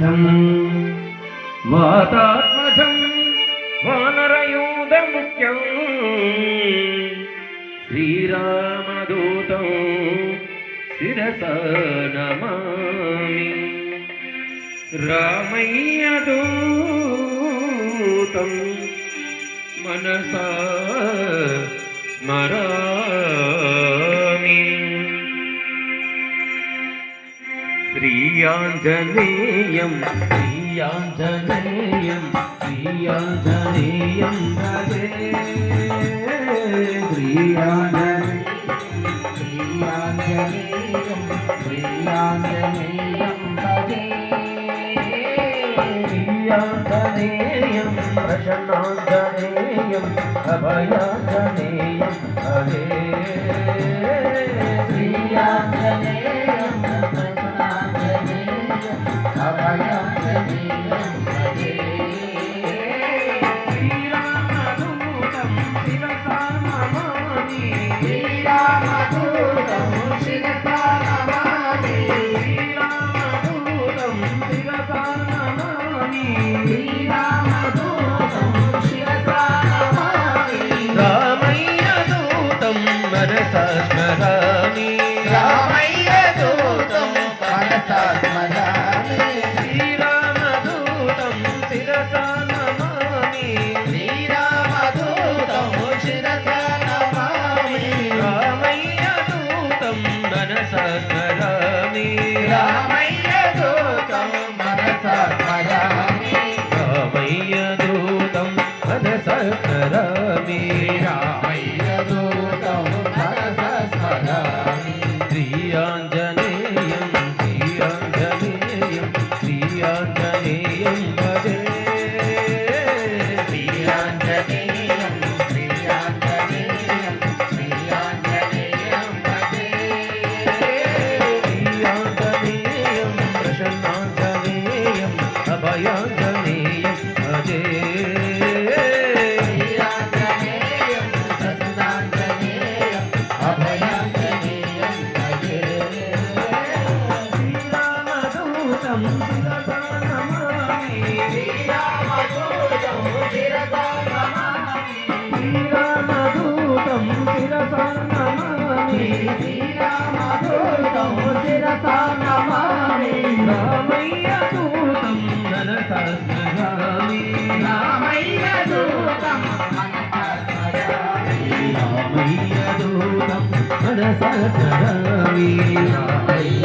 సిద్ధం వాతాత్మజం వానరయూధముఖ్యం. శ్రీరామదూతం శిరస నమామి. రామయ్య దూతం మనసా స్మరామి ശ്രീയാഞ്ജനേയം ശ്രീയാഞ്ജനേയം ശ്രീയാഞ്ജനേയം ഹരേ ശ്രീയാഞ്ജനേയം ശ്രീയാഞ്ജനേയം ശ്രീയാഞ്ജനേയം ഹരേ ശ്രീയാഞ്ജനേയം പ്രശനാഞ്ജനേയം അഭയാഞ്ജനേയം ഹരേ ശ്രീയാഞ്ജനേയം స్మరామి రామయ్య దూతం మనసా శిరసా నమామి శ్రీరామదూతం శిరసా నమామి రామయ్య దూతం మనసా స్మరామి రామయ్య దూతం రామయ్య దూతం మనసా స్మరామి రామయ్య